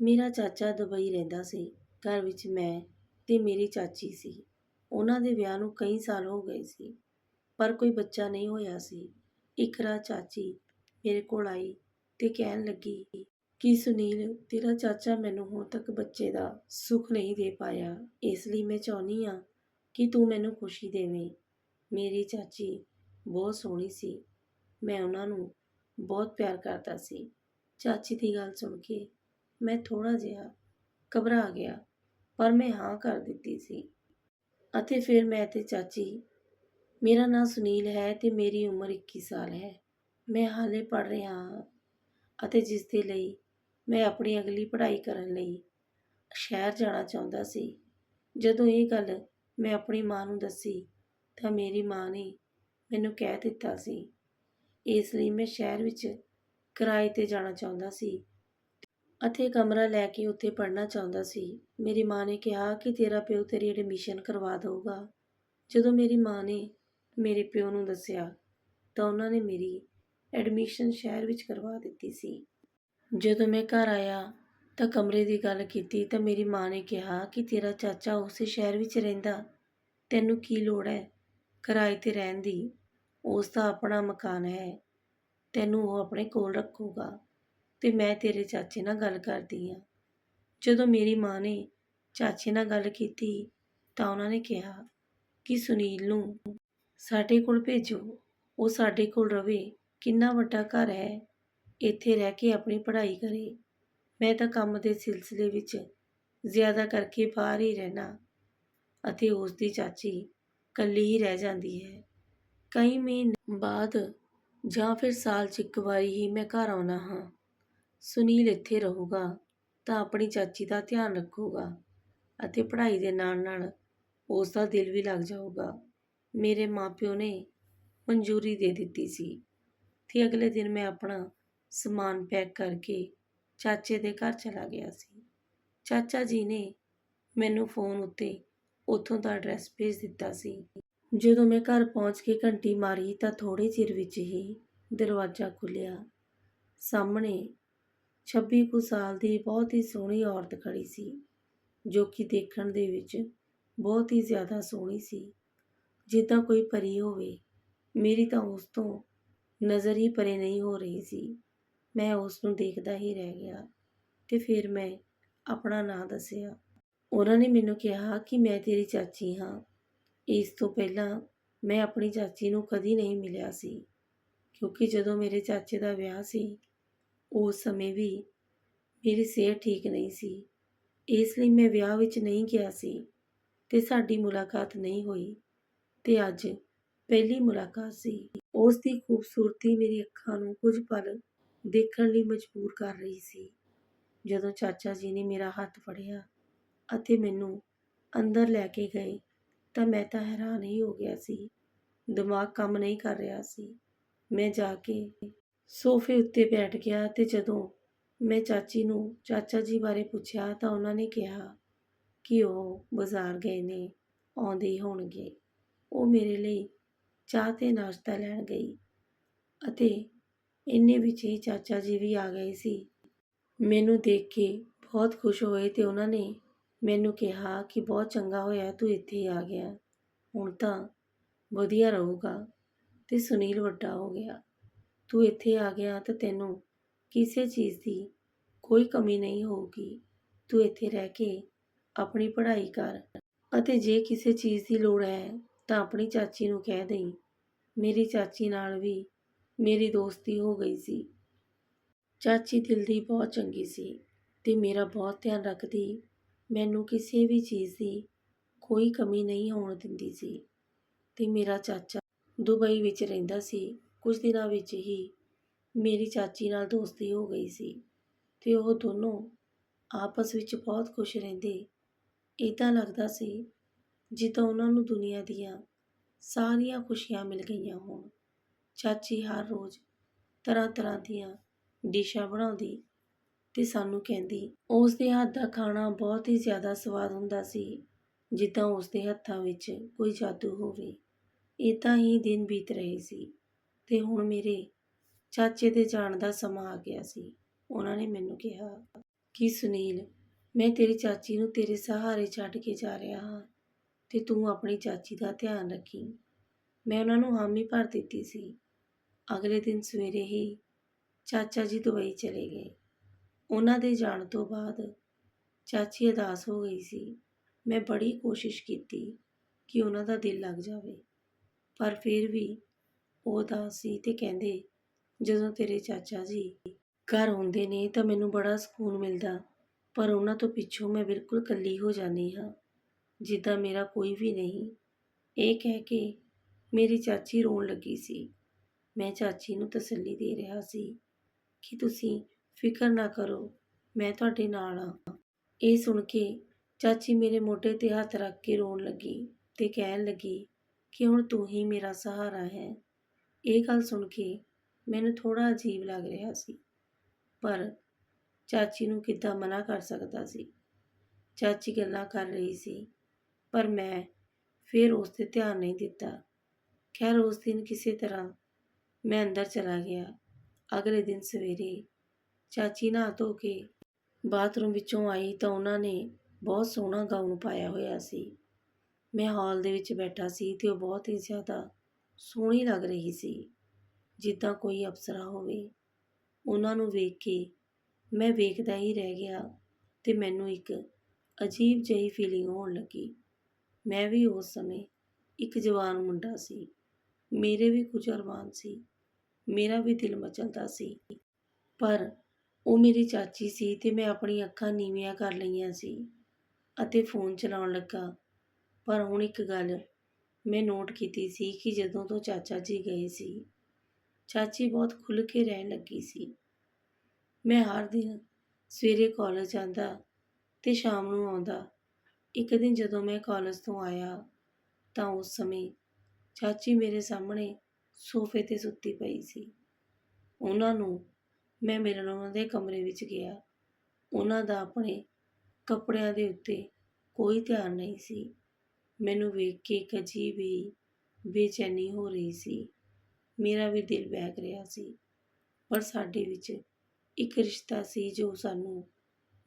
ਮੇਰਾ ਚਾਚਾ ਦੁਬਈ ਰਹਿੰਦਾ ਸੀ, ਘਰ ਵਿੱਚ ਮੈਂ ਅਤੇ ਮੇਰੀ ਚਾਚੀ ਸੀ। ਉਹਨਾਂ ਦੇ ਵਿਆਹ ਨੂੰ ਕਈ ਸਾਲ ਹੋ ਗਏ ਸੀ, ਪਰ ਕੋਈ ਬੱਚਾ ਨਹੀਂ ਹੋਇਆ ਸੀ। ਇੱਕ ਰਾਤ ਚਾਚੀ ਮੇਰੇ ਕੋਲ ਆਈ ਅਤੇ ਕਹਿਣ ਲੱਗੀ, ਕਿ ਸੁਨੀਲ, ਤੇਰਾ ਚਾਚਾ ਮੈਨੂੰ ਹੁਣ ਤੱਕ ਬੱਚੇ ਦਾ ਸੁੱਖ ਨਹੀਂ ਦੇ ਪਾਇਆ। ਇਸ ਲਈ ਮੈਂ ਚਾਹੁੰਦੀ ਹਾਂ ਕਿ ਤੂੰ ਮੈਨੂੰ ਖੁਸ਼ੀ ਦੇਵੇਂ। ਮੇਰੀ ਚਾਚੀ ਬਹੁਤ ਸੋਹਣੀ ਸੀ। ਮੈਂ ਉਹਨਾਂ ਨੂੰ ਬਹੁਤ ਪਿਆਰ ਕਰਦਾ ਸੀ। ਚਾਚੀ ਦੀ ਗੱਲ ਸੁਣ ਕੇ ਮੈਂ ਥੋੜ੍ਹਾ ਜਿਹਾ ਘਬਰਾ ਗਿਆ, ਪਰ ਮੈਂ ਹਾਂ ਕਰ ਦਿੱਤੀ ਸੀ। ਅਤੇ ਫਿਰ ਮੈਂ ਤੇ ਚਾਚੀ, ਮੇਰਾ ਨਾਂ ਸੁਨੀਲ ਹੈ ਅਤੇ ਮੇਰੀ ਉਮਰ 21 ਸਾਲ ਹੈ। ਮੈਂ ਹਾਲੇ ਪੜ੍ਹ ਰਿਹਾ ਹਾਂ ਅਤੇ ਜਿਸ ਦੇ ਲਈ ਮੈਂ ਆਪਣੀ ਅਗਲੀ ਪੜ੍ਹਾਈ ਕਰਨ ਲਈ ਸ਼ਹਿਰ ਜਾਣਾ ਚਾਹੁੰਦਾ ਸੀ। ਜਦੋਂ ਇਹ ਗੱਲ ਮੈਂ ਆਪਣੀ ਮਾਂ ਨੂੰ ਦੱਸੀ, ਤਾਂ ਮੇਰੀ ਮਾਂ ਨੇ ਮੈਨੂੰ ਕਹਿ ਦਿੱਤਾ ਸੀ। ਇਸ ਲਈ ਮੈਂ ਸ਼ਹਿਰ ਵਿੱਚ ਕਿਰਾਏ ਤੇ ਜਾਣਾ ਚਾਹੁੰਦਾ ਸੀ। ਅਤੇ ਕਮਰਾ ਲੈ ਕੇ ਉੱਥੇ ਪੜ੍ਹਨਾ ਚਾਹੁੰਦਾ ਸੀ। ਮੇਰੀ ਮਾਂ ਨੇ ਕਿਹਾ ਕਿ ਤੇਰਾ ਪਿਓ ਤੇਰੀ ਐਡਮਿਸ਼ਨ ਕਰਵਾ ਦਊਗਾ। ਜਦੋਂ ਮੇਰੀ ਮਾਂ ਨੇ ਮੇਰੇ ਪਿਓ ਨੂੰ ਦੱਸਿਆ, ਤਾਂ ਉਹਨਾਂ ਨੇ ਮੇਰੀ ਐਡਮਿਸ਼ਨ ਸ਼ਹਿਰ ਵਿੱਚ ਕਰਵਾ ਦਿੱਤੀ ਸੀ। ਜਦੋਂ ਮੈਂ ਘਰ ਆਇਆ ਤਾਂ ਕਮਰੇ ਦੀ ਗੱਲ ਕੀਤੀ ਤਾਂ ਮੇਰੀ ਮਾਂ ਨੇ ਕਿਹਾ ਕਿ ਤੇਰਾ ਚਾਚਾ ਉਸੇ ਸ਼ਹਿਰ ਵਿੱਚ ਰਹਿੰਦਾ। ਤੈਨੂੰ ਕੀ ਲੋੜ ਹੈ ਕਿਰਾਏ ਤੇ ਰਹਿਣ ਦੀ? ਉਸ ਦਾ ਆਪਣਾ ਮਕਾਨ ਹੈ। ਤੈਨੂੰ ਉਹ ਆਪਣੇ ਕੋਲ ਰੱਖੂਗਾ। ਤੇ ਮੈਂ ਤੇਰੇ ਚਾਚੇ ਨਾਲ ਗੱਲ ਕਰਦੀ ਆ। ਜਦੋਂ ਮੇਰੀ ਮਾਂ ਨੇ ਚਾਚੇ ਨਾਲ ਗੱਲ ਕੀਤੀ ਤਾਂ ਉਹਨਾਂ ਨੇ ਕਿਹਾ ਕਿ ਸੁਨੀਲ ਨੂੰ ਸਾਡੇ ਕੋਲ ਭੇਜੋ। ਉਹ ਸਾਡੇ ਕੋਲ ਰਵੇ, ਕਿੰਨਾ ਵੱਡਾ ਘਰ ਹੈ, ਇੱਥੇ ਰਹਿ ਕੇ ਆਪਣੀ ਪੜ੍ਹਾਈ ਕਰੇ। ਮੈਂ ਤਾਂ ਕੰਮ ਦੇ ਸਿਲਸਿਲੇ ਵਿੱਚ ਜ਼ਿਆਦਾ ਕਰਕੇ ਬਾਹਰ ਹੀ ਰਹਿਣਾ ਅਤੇ ਉਸ ਦੀ ਚਾਚੀ ਇਕੱਲੀ ਹੀ ਰਹਿ ਜਾਂਦੀ ਹੈ। ਕਈ ਮਹੀਨੇ ਬਾਅਦ ਜਾਂ ਫਿਰ ਸਾਲ 'ਚ ਇੱਕ ਵਾਰੀ ਹੀ ਮੈਂ ਘਰ ਆਉਣਾ ਹਾਂ। ਸੁਨੀਲ ਇੱਥੇ ਰਹੂਗਾ, ਤਾਂ ਆਪਣੀ ਚਾਚੀ ਦਾ ਧਿਆਨ ਰੱਖੂਗਾ ਅਤੇ ਪੜ੍ਹਾਈ ਦੇ ਨਾਲ ਨਾਲ ਉਸ ਦਾ ਦਿਲ ਵੀ ਲੱਗ ਜਾਊਗਾ। ਮੇਰੇ ਮਾਪਿਓ ਨੇ ਮਨਜ਼ੂਰੀ ਦੇ ਦਿੱਤੀ ਸੀ ਤੇ ਅਗਲੇ ਦਿਨ ਮੈਂ ਆਪਣਾ ਸਮਾਨ ਪੈਕ ਕਰਕੇ ਚਾਚੇ ਦੇ ਘਰ ਚਲਾ ਗਿਆ ਸੀ। ਚਾਚਾ ਜੀ ਨੇ ਮੈਨੂੰ ਫੋਨ ਉੱਤੇ ਉੱਥੋਂ ਦਾ ਐਡਰੈਸ ਭੇਜ ਦਿੱਤਾ ਸੀ। ਜਦੋਂ ਮੈਂ ਘਰ ਪਹੁੰਚ ਕੇ ਘੰਟੀ ਮਾਰੀ ਤਾਂ ਥੋੜੇ ਚਿਰ ਵਿੱਚ ਹੀ ਦਰਵਾਜ਼ਾ ਖੁੱਲਿਆ ਸਾਹਮਣੇ 26 ਕੁ ਸਾਲ ਦੀ ਬਹੁਤ ਹੀ ਸੋਹਣੀ ਔਰਤ ਖੜੀ ਸੀ, ਜੋ ਕਿ ਦੇਖਣ ਦੇ ਵਿੱਚ ਬਹੁਤ ਹੀ ਜ਼ਿਆਦਾ ਸੋਹਣੀ ਸੀ। ਜਿੱਦਾਂ ਕੋਈ ਪਰੀ ਹੋਵੇ, ਮੇਰੀ ਤਾਂ ਉਸ ਤੋਂ ਨਜ਼ਰ ਹੀ ਪਰੇ ਨਹੀਂ ਹੋ ਰਹੀ ਸੀ। ਮੈਂ ਉਸ ਨੂੰ ਦੇਖਦਾ ਹੀ ਰਹਿ ਗਿਆ ਤੇ ਫਿਰ ਮੈਂ ਆਪਣਾ ਨਾਂ ਦੱਸਿਆ। ਉਹਨਾਂ ਨੇ ਮੈਨੂੰ ਕਿਹਾ ਕਿ ਮੈਂ ਤੇਰੀ ਚਾਚੀ ਹਾਂ। ਇਸ ਤੋਂ ਪਹਿਲਾਂ ਮੈਂ ਆਪਣੀ ਚਾਚੀ ਨੂੰ ਕਦੀ ਨਹੀਂ ਮਿਲਿਆ ਸੀ, ਕਿਉਂਕਿ ਜਦੋਂ ਮੇਰੇ ਚਾਚੇ ਦਾ ਵਿਆਹ ਸੀ ਉਸ ਸਮੇਂ ਵੀ ਮੇਰੀ ਸਿਹਤ ਠੀਕ ਨਹੀਂ ਸੀ। ਇਸ ਲਈ ਮੈਂ ਵਿਆਹ ਵਿੱਚ ਨਹੀਂ ਗਿਆ ਸੀ ਤੇ ਸਾਡੀ ਮੁਲਾਕਾਤ ਨਹੀਂ ਹੋਈ ਤੇ ਅੱਜ ਪਹਿਲੀ ਮੁਲਾਕਾਤ ਸੀ। ਉਸ ਦੀ ਖੂਬਸੂਰਤੀ ਮੇਰੀ ਅੱਖਾਂ ਨੂੰ ਕੁਝ ਪਲ ਦੇਖਣ ਲਈ ਮਜਬੂਰ ਕਰ ਰਹੀ ਸੀ। ਜਦੋਂ ਚਾਚਾ ਜੀ ਨੇ ਮੇਰਾ ਹੱਥ ਫੜਿਆ ਅਤੇ ਮੈਨੂੰ ਅੰਦਰ ਲੈ ਕੇ ਗਏ ਤਾਂ ਮੈਂ ਤਾਂ ਹੈਰਾਨ ਹੀ ਹੋ ਗਿਆ ਸੀ। ਦਿਮਾਗ ਕੰਮ ਨਹੀਂ ਕਰ ਰਿਹਾ ਸੀ। ਮੈਂ ਜਾ ਕੇ ਸੋਫੇ ਉੱਤੇ ਬੈਠ ਗਿਆ ਤੇ ਜਦੋਂ ਮੈਂ ਚਾਚੀ ਨੂੰ ਚਾਚਾ ਜੀ ਬਾਰੇ ਪੁੱਛਿਆ ਤਾਂ ਉਹਨਾਂ ਨੇ ਕਿਹਾ ਕਿ ਉਹ ਬਾਜ਼ਾਰ ਗਏ ਨੇ, ਆਉਂਦੇ ਹੀ ਹੋਣਗੇ। ਉਹ ਮੇਰੇ ਲਈ ਚਾਹ ਤੇ ਨਾਸ਼ਤਾ ਲੈਣ ਗਈ ਅਤੇ ਇੰਨੇ ਵਿੱਚ ਹੀ ਚਾਚਾ ਜੀ ਵੀ ਆ ਗਏ ਸੀ। ਮੈਨੂੰ ਦੇਖ ਕੇ ਬਹੁਤ ਖੁਸ਼ ਹੋਏ ਤੇ ਉਹਨਾਂ ਨੇ ਮੈਨੂੰ ਕਿਹਾ ਕਿ ਬਹੁਤ ਚੰਗਾ ਹੋਇਆ ਤੂੰ ਇੱਥੇ ਆ ਗਿਆ, ਹੁਣ ਤਾਂ ਵਧੀਆ ਰਹੂਗਾ ਤੇ ਸੁਨੀਲ ਵੱਡਾ ਹੋ ਗਿਆ। ਤੂੰ ਇੱਥੇ ਆ ਗਿਆ ਤਾਂ ਤੈਨੂੰ ਕਿਸੇ ਚੀਜ਼ ਦੀ ਕੋਈ ਕਮੀ ਨਹੀਂ ਹੋਊਗੀ। ਤੂੰ ਇੱਥੇ ਰਹਿ ਕੇ ਆਪਣੀ ਪੜ੍ਹਾਈ ਕਰ ਅਤੇ ਜੇ ਕਿਸੇ ਚੀਜ਼ ਦੀ ਲੋੜ ਹੈ ਤਾਂ ਆਪਣੀ ਚਾਚੀ ਨੂੰ ਕਹਿ ਦੇਈਂ। ਮੇਰੀ ਚਾਚੀ ਨਾਲ ਵੀ ਮੇਰੀ ਦੋਸਤੀ ਹੋ ਗਈ ਸੀ। ਚਾਚੀ ਦਿਲ ਦੀ ਬਹੁਤ ਚੰਗੀ ਸੀ ਤੇ ਮੇਰਾ ਬਹੁਤ ਧਿਆਨ ਰੱਖਦੀ ਮੈਨੂੰ ਕਿਸੇ ਵੀ ਚੀਜ਼ ਦੀ ਕੋਈ ਕਮੀ ਨਹੀਂ ਹੋਣ ਦਿੰਦੀ ਸੀ। ਤੇ ਮੇਰਾ ਚਾਚਾ ਦੁਬਈ ਵਿੱਚ ਰਹਿੰਦਾ ਸੀ। ਕੁਝ ਦਿਨਾਂ ਵਿੱਚ ਹੀ ਮੇਰੀ ਚਾਚੀ ਨਾਲ ਦੋਸਤੀ ਹੋ ਗਈ ਸੀ ਅਤੇ ਉਹ ਦੋਨੋਂ ਆਪਸ ਵਿੱਚ ਬਹੁਤ ਖੁਸ਼ ਰਹਿੰਦੇ। ਇੱਦਾਂ ਲੱਗਦਾ ਸੀ ਜਿੱਦਾਂ ਉਹਨਾਂ ਨੂੰ ਦੁਨੀਆ ਦੀਆਂ ਸਾਰੀਆਂ ਖੁਸ਼ੀਆਂ ਮਿਲ ਗਈਆਂ ਹੋਣ। ਚਾਚੀ ਹਰ ਰੋਜ਼ ਤਰ੍ਹਾਂ ਤਰ੍ਹਾਂ ਦੀਆਂ ਡਿਸ਼ਾਂ ਬਣਾਉਂਦੀ ਅਤੇ ਸਾਨੂੰ ਕਹਿੰਦੀ, ਉਸ ਦੇ ਹੱਥ ਦਾ ਖਾਣਾ ਬਹੁਤ ਹੀ ਜ਼ਿਆਦਾ ਸਵਾਦ ਹੁੰਦਾ ਸੀ, ਜਿੱਦਾਂ ਉਸ ਦੇ ਹੱਥਾਂ ਵਿੱਚ ਕੋਈ ਜਾਦੂ ਹੋਵੇ। ਇੱਦਾਂ ਹੀ ਦਿਨ ਬੀਤ ਰਹੇ ਸੀ। ਤੇ ਹੁਣ ਮੇਰੇ ਚਾਚੇ ਦੇ ਜਾਣ ਦਾ ਸਮਾਂ ਆ ਗਿਆ ਸੀ। ਉਹਨਾਂ ਨੇ ਮੈਨੂੰ ਕਿਹਾ ਕਿ ਸੁਨੀਲ, ਮੈਂ ਤੇਰੀ ਚਾਚੀ ਨੂੰ ਤੇਰੇ ਸਹਾਰੇ ਛੱਡ ਕੇ ਜਾ ਰਿਹਾ ਹਾਂ ਤੇ ਤੂੰ ਆਪਣੀ ਚਾਚੀ ਦਾ ਧਿਆਨ ਰੱਖੀ। ਮੈਂ ਉਹਨਾਂ ਨੂੰ ਹਾਮੀ ਭਰ ਦਿੱਤੀ ਸੀ। ਅਗਲੇ ਦਿਨ ਸਵੇਰੇ ਹੀ ਚਾਚਾ ਜੀ ਦੁਬਈ ਚਲੇ ਗਏ। ਉਹਨਾਂ ਦੇ ਜਾਣ ਤੋਂ ਬਾਅਦ ਚਾਚੀ ਉਦਾਸ ਹੋ ਗਈ ਸੀ। ਮੈਂ ਬੜੀ ਕੋਸ਼ਿਸ਼ ਕੀਤੀ ਕਿ ਉਹਨਾਂ ਦਾ ਦਿਲ ਲੱਗ ਜਾਵੇ, ਪਰ ਫਿਰ ਵੀ ਉਹ ਉਦਾਸ ਸੀ ਤੇ ਕਹਿੰਦੇ, ਜਦੋਂ ਤੇਰੇ ਚਾਚਾ ਜੀ ਘਰ ਆਉਂਦੇ ਨੇ ਤਾਂ ਮੈਨੂੰ ਬੜਾ ਸਕੂਨ ਮਿਲਦਾ, ਪਰ ਉਹਨਾਂ ਤੋਂ ਪਿੱਛੋਂ ਮੈਂ ਬਿਲਕੁਲ ਇਕੱਲੀ ਹੋ ਜਾਂਦੀ ਹਾਂ, ਜਿੱਦਾਂ ਮੇਰਾ ਕੋਈ ਵੀ ਨਹੀਂ। ਇਹ ਕਹਿ ਕੇ ਮੇਰੀ ਚਾਚੀ ਰੋਣ ਲੱਗੀ ਸੀ। ਮੈਂ ਚਾਚੀ ਨੂੰ ਤਸੱਲੀ ਦੇ ਰਿਹਾ ਸੀ ਕਿ ਤੁਸੀਂ ਫਿਕਰ ਨਾ ਕਰੋ, ਮੈਂ ਤੁਹਾਡੇ ਨਾਲ ਹਾਂ। ਇਹ ਸੁਣ ਕੇ ਚਾਚੀ ਮੇਰੇ ਮੋਢੇ ਤੇ ਹੱਥ ਰੱਖ ਕੇ ਰੋਣ ਲੱਗੀ ਤੇ ਕਹਿਣ ਲੱਗੀ ਕਿ ਹੁਣ ਤੂੰ ਹੀ ਮੇਰਾ ਸਹਾਰਾ ਹੈ। ਇਹ ਗੱਲ ਸੁਣ ਕੇ ਮੈਨੂੰ ਥੋੜਾ ਅਜੀਬ ਲੱਗ ਰਿਹਾ ਸੀ। ਪਰ ਚਾਚੀ ਨੂੰ ਕਿੱਦਾਂ ਮਨਾ ਕਰ ਸਕਦਾ ਸੀ? ਚਾਚੀ ਗੱਲਾਂ ਕਰ ਰਹੀ ਸੀ, ਪਰ ਮੈਂ ਫਿਰ ਉਸ ਤੇ ਧਿਆਨ ਨਹੀਂ ਦਿੱਤਾ। ਖੈਰ, ਉਸ ਦਿਨ ਕਿਸੇ ਤਰ੍ਹਾਂ ਮੈਂ ਅੰਦਰ ਚਲਾ ਗਿਆ। ਅਗਲੇ ਦਿਨ ਸਵੇਰੇ ਚਾਚੀ ਨਹਾ ਧੋ ਕੇ ਬਾਥਰੂਮ ਵਿੱਚੋਂ ਆਈ ਤਾਂ ਉਹਨਾਂ ਨੇ ਬਹੁਤ ਸੋਹਣਾ ਗਾਊਨ ਪਾਇਆ ਹੋਇਆ ਸੀ। ਮੈਂ ਹਾਲ ਦੇ ਵਿੱਚ ਬੈਠਾ ਸੀ ਤੇ ਉਹ ਬਹੁਤ ਹੀ ਜ਼ਿਆਦਾ ਸੋਹਣੀ ਲੱਗ ਰਹੀ ਸੀ। ਜਿੱਦਾਂ ਕੋਈ ਅਪਸਰਾ ਹੋਵੇ। ਉਹਨਾਂ ਨੂੰ ਵੇਖ ਕੇ ਮੈਂ ਵੇਖਦਾ ਹੀ ਰਹਿ ਗਿਆ ਅਤੇ ਮੈਨੂੰ ਇੱਕ ਅਜੀਬ ਜਿਹੀ ਫੀਲਿੰਗ ਹੋਣ ਲੱਗੀ। ਮੈਂ ਵੀ ਉਸ ਸਮੇਂ ਇੱਕ ਜਵਾਨ ਮੁੰਡਾ ਸੀ। ਮੇਰੇ ਵੀ ਕੁਝ ਅਰਮਾਨ ਸੀ। ਮੇਰਾ ਵੀ ਦਿਲ ਮਚਲਦਾ ਸੀ। ਪਰ ਉਹ ਮੇਰੀ ਚਾਚੀ ਸੀ ਤੇ ਮੈਂ ਆਪਣੀ ਅੱਖਾਂ ਨੀਵੀਆਂ ਕਰ ਲਈਆਂ ਸੀ ਅਤੇ ਫੋਨ ਚਲਾਉਣ ਲੱਗਾ। ਪਰ ਹੁਣ ਇੱਕ ਗੱਲ ਮੈਂ ਨੋਟ ਕੀਤੀ ਸੀ ਕਿ ਜਦੋਂ ਤੋਂ ਚਾਚਾ ਜੀ ਗਏ ਸੀ, ਚਾਚੀ ਬਹੁਤ ਖੁੱਲ੍ਹ ਕੇ ਰਹਿਣ ਲੱਗੀ ਸੀ। ਮੈਂ ਹਰ ਦਿਨ ਸਵੇਰੇ ਕਾਲਜ ਜਾਂਦਾ ਤੇ ਸ਼ਾਮ ਨੂੰ ਆਉਂਦਾ। ਇੱਕ ਦਿਨ ਜਦੋਂ ਮੈਂ ਕਾਲਜ ਤੋਂ ਆਇਆ ਤਾਂ ਉਸ ਸਮੇਂ ਚਾਚੀ ਮੇਰੇ ਸਾਹਮਣੇ ਸੋਫੇ ਤੇ ਸੁੱਤੀ ਪਈ ਸੀ। ਉਹਨਾਂ ਨੂੰ ਮੈਂ ਮਿਲਣ ਉਹਨਾਂ ਦੇ ਕਮਰੇ ਵਿੱਚ ਗਿਆ। ਉਹਨਾਂ ਦਾ ਆਪਣੇ ਕੱਪੜਿਆਂ ਦੇ ਉੱਤੇ ਕੋਈ ਧਿਆਨ ਨਹੀਂ ਸੀ। ਮੈਨੂੰ ਵੇਖ ਕੇ ਇੱਕ ਅਜੀਬ ਹੀ ਬੇਚੈਨੀ ਹੋ ਰਹੀ ਸੀ। ਮੇਰਾ ਵੀ ਦਿਲ ਬਹਿਕ ਰਿਹਾ ਸੀ, ਪਰ ਸਾਡੇ ਵਿੱਚ ਇੱਕ ਰਿਸ਼ਤਾ ਸੀ ਜੋ ਸਾਨੂੰ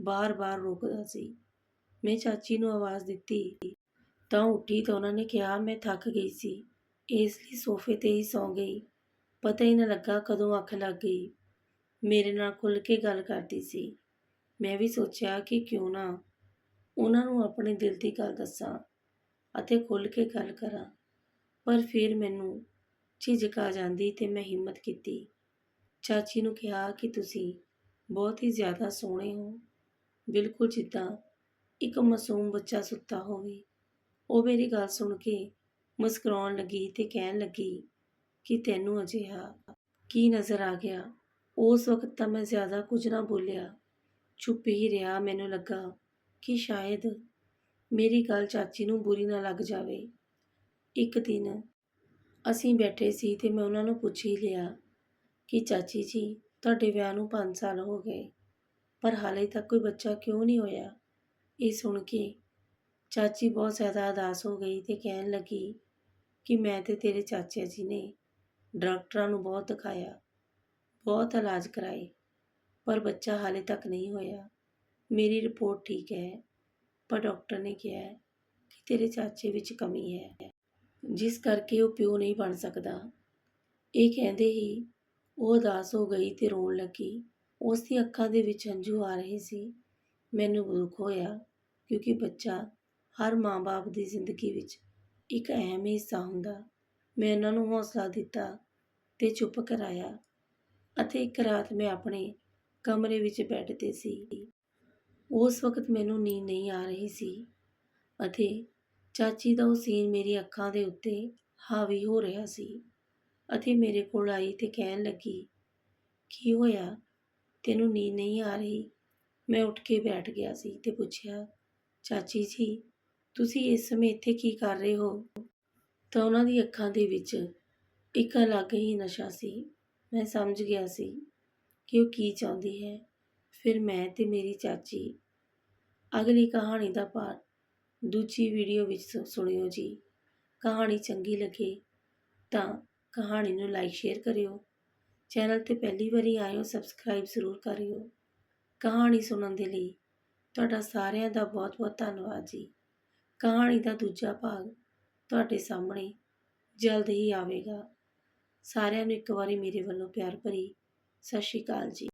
ਬਾਰ-ਬਾਰ ਰੋਕਦਾ ਸੀ। ਮੈਂ ਚਾਚੀ ਨੂੰ ਆਵਾਜ਼ ਦਿੱਤੀ, ਤਾਂ ਉੱਠੀ ਤਾਂ ਉਹਨਾਂ ਨੇ ਕਿਹਾ ਮੈਂ ਥੱਕ ਗਈ ਸੀ, ਇਸ ਲਈ ਸੋਫੇ ਤੇ ਹੀ ਸੌਂ ਗਈ। ਪਤਾ ਹੀ ਨਾ ਲੱਗਾ ਕਦੋਂ ਅੱਖ ਲੱਗ ਗਈ। ਮੇਰੇ ਨਾਲ ਖੁੱਲ੍ਹ ਕੇ ਗੱਲ ਕਰਦੀ ਸੀ। ਮੈਂ ਵੀ ਸੋਚਿਆ ਕਿ ਕਿਉਂ ਨਾ ਉਹਨਾਂ ਨੂੰ ਆਪਣੇ ਦਿਲ ਦੀ ਗੱਲ ਦੱਸਾਂ। ਅਤੇ ਖੁੱਲ੍ਹ ਕੇ ਗੱਲ ਕਰਾਂ। ਪਰ ਫਿਰ ਮੈਨੂੰ ਝਿਜਕ ਆ ਜਾਂਦੀ ਤੇ ਮੈਂ ਹਿੰਮਤ ਕੀਤੀ। ਚਾਚੀ ਨੂੰ ਕਿਹਾ ਕਿ ਤੁਸੀਂ ਬਹੁਤ ਹੀ ਜ਼ਿਆਦਾ ਸੋਹਣੇ ਹੋ। ਬਿਲਕੁਲ ਜਿੱਦਾਂ ਇੱਕ ਮਾਸੂਮ ਬੱਚਾ ਸੁੱਤਾ ਹੋਵੇ। ਉਹ ਮੇਰੀ ਗੱਲ ਸੁਣ ਕੇ ਮੁਸਕਰਾਉਣ ਲੱਗੀ ਤੇ ਕਹਿਣ ਲੱਗੀ ਕਿ ਤੈਨੂੰ ਅਜਿਹਾ ਕੀ ਨਜ਼ਰ ਆ ਗਿਆ। ਉਸ ਵਕਤ ਤਾਂ ਮੈਂ ਜ਼ਿਆਦਾ ਕੁਝ ਨਾ ਬੋਲਿਆ। ਚੁੱਪ ਹੀ ਰਿਹਾ, ਮੈਨੂੰ ਲੱਗਾ ਕਿ ਸ਼ਾਇਦ ਮੇਰੀ ਗੱਲ ਚਾਚੀ ਨੂੰ ਬੁਰੀ ਨਾ ਲੱਗ ਜਾਵੇ। ਇੱਕ ਦਿਨ ਅਸੀਂ ਬੈਠੇ ਸੀ ਤੇ ਮੈਂ ਉਹਨਾਂ ਨੂੰ ਪੁੱਛ ਹੀ ਲਿਆ ਕਿ ਚਾਚੀ ਜੀ, ਤੁਹਾਡੇ ਵਿਆਹ ਨੂੰ 5 ਸਾਲ ਹੋ ਗਏ, ਪਰ ਹਾਲੇ ਤੱਕ ਕੋਈ ਬੱਚਾ ਕਿਉਂ ਨਹੀਂ ਹੋਇਆ? ਇਹ ਸੁਣ ਕੇ ਚਾਚੀ ਬਹੁਤ ਜ਼ਿਆਦਾ ਉਦਾਸ ਹੋ ਗਈ ਤੇ ਕਹਿਣ ਲੱਗੀ ਕਿ ਮੈਂ ਤੇ ਤੇਰੇ ਚਾਚਾ ਜੀ ਨੇ ਡਾਕਟਰਾਂ ਨੂੰ ਬਹੁਤ ਦਿਖਾਇਆ, ਬਹੁਤ ਇਲਾਜ ਕਰਾਏ, ਪਰ ਬੱਚਾ ਹਾਲੇ ਤੱਕ ਨਹੀਂ ਹੋਇਆ। ਮੇਰੀ ਰਿਪੋਰਟ ਠੀਕ ਹੈ। ਪਰ ਡਾਕਟਰ ਨੇ ਕਿਹਾ ਕਿ ਤੇਰੇ ਚਾਚੇ ਵਿੱਚ ਕਮੀ ਹੈ, ਜਿਸ ਕਰਕੇ ਉਹ ਪਿਓ ਨਹੀਂ ਬਣ ਸਕਦਾ। ਇਹ ਕਹਿੰਦੇ ਹੀ ਉਹ ਉਦਾਸ ਹੋ ਗਈ ਤੇ ਰੋਣ ਲੱਗੀ। ਉਸ ਦੀ ਅੱਖਾਂ ਦੇ ਵਿੱਚ ਹੰਝੂ ਆ ਰਹੇ ਸੀ। ਮੈਨੂੰ ਦੁੱਖ ਹੋਇਆ ਕਿਉਂਕਿ ਬੱਚਾ ਹਰ ਮਾਂ-ਬਾਪ ਦੀ ਜ਼ਿੰਦਗੀ ਵਿੱਚ ਇੱਕ ਅਹਿਮ ਹਿੱਸਾ ਹੁੰਦਾ। ਮੈਂ ਉਹਨਾਂ ਨੂੰ ਹੌਸਲਾ ਦਿੱਤਾ ਤੇ ਚੁੱਪ ਕਰਾਇਆ ਅਤੇ ਇੱਕ ਰਾਤ ਮੈਂ ਆਪਣੇ ਕਮਰੇ ਵਿੱਚ ਬੈੱਡ ਤੇ ਸੀ। ਉਸ ਵਕਤ ਮੈਨੂੰ ਨੀਂਦ ਨਹੀਂ ਆ ਰਹੀ ਸੀ ਅਤੇ ਚਾਚੀ ਦਾ ਉਹ ਸੀਨ ਮੇਰੀ ਅੱਖਾਂ ਦੇ ਉੱਤੇ ਹਾਵੀ ਹੋ ਰਿਹਾ ਸੀ ਅਤੇ ਮੇਰੇ ਕੋਲ ਆਈ ਤੇ ਕਹਿਣ ਲੱਗੀ, ਕੀ ਹੋਇਆ? ਤੈਨੂੰ ਨੀਂਦ ਨਹੀਂ ਆ ਰਹੀ? ਮੈਂ ਉੱਠ ਕੇ ਬੈਠ ਗਿਆ ਸੀ ਤੇ ਪੁੱਛਿਆ, ਚਾਚੀ ਜੀ, ਤੁਸੀਂ ਇਸ ਸਮੇਂ ਇੱਥੇ ਕੀ ਕਰ ਰਹੇ ਹੋ? ਤਾਂ ਉਹਨਾਂ ਦੀ ਅੱਖਾਂ ਦੇ ਵਿੱਚ ਇੱਕ ਅਲੱਗ ਹੀ ਨਸ਼ਾ ਸੀ। ਮੈਂ ਸਮਝ ਗਿਆ ਸੀ ਕਿ ਉਹ ਕੀ ਚਾਹੁੰਦੀ ਹੈ। ਫਿਰ ਮੈਂ ਤੇ ਮੇਰੀ ਚਾਚੀ ਅਗਲੀ ਕਹਾਣੀ ਦਾ ਪਾਠ ਦੂਜੀ ਵੀਡੀਓ ਵਿੱਚ ਸੁ- ਸੁਣਿਓ ਜੀ। ਕਹਾਣੀ ਚੰਗੀ ਲੱਗੇ ਤਾਂ ਕਹਾਣੀ ਨੂੰ ਲਾਈਕ ਸ਼ੇਅਰ ਕਰਿਓ। ਚੈਨਲ ਤੇ ਪਹਿਲੀ ਵਾਰੀ ਆਇਓ ਸਬਸਕ੍ਰਾਈਬ ਜ਼ਰੂਰ ਕਰਿਓ। ਕਹਾਣੀ ਸੁਣਨ ਦੇ ਲਈ ਤੁਹਾਡਾ ਸਾਰਿਆਂ ਦਾ ਬਹੁਤ-ਬਹੁਤ ਧੰਨਵਾਦ ਜੀ। ਕਹਾਣੀ ਦਾ ਦੂਜਾ ਭਾਗ ਤੁਹਾਡੇ ਸਾਹਮਣੇ ਜਲਦ ਹੀ ਆਵੇਗਾ। ਸਾਰਿਆਂ ਨੂੰ ਇੱਕ ਵਾਰੀ ਮੇਰੇ ਵੱਲੋਂ ਪਿਆਰ ਭਰੀ ਸਤਿ ਸ਼੍ਰੀ ਅਕਾਲ ਜੀ।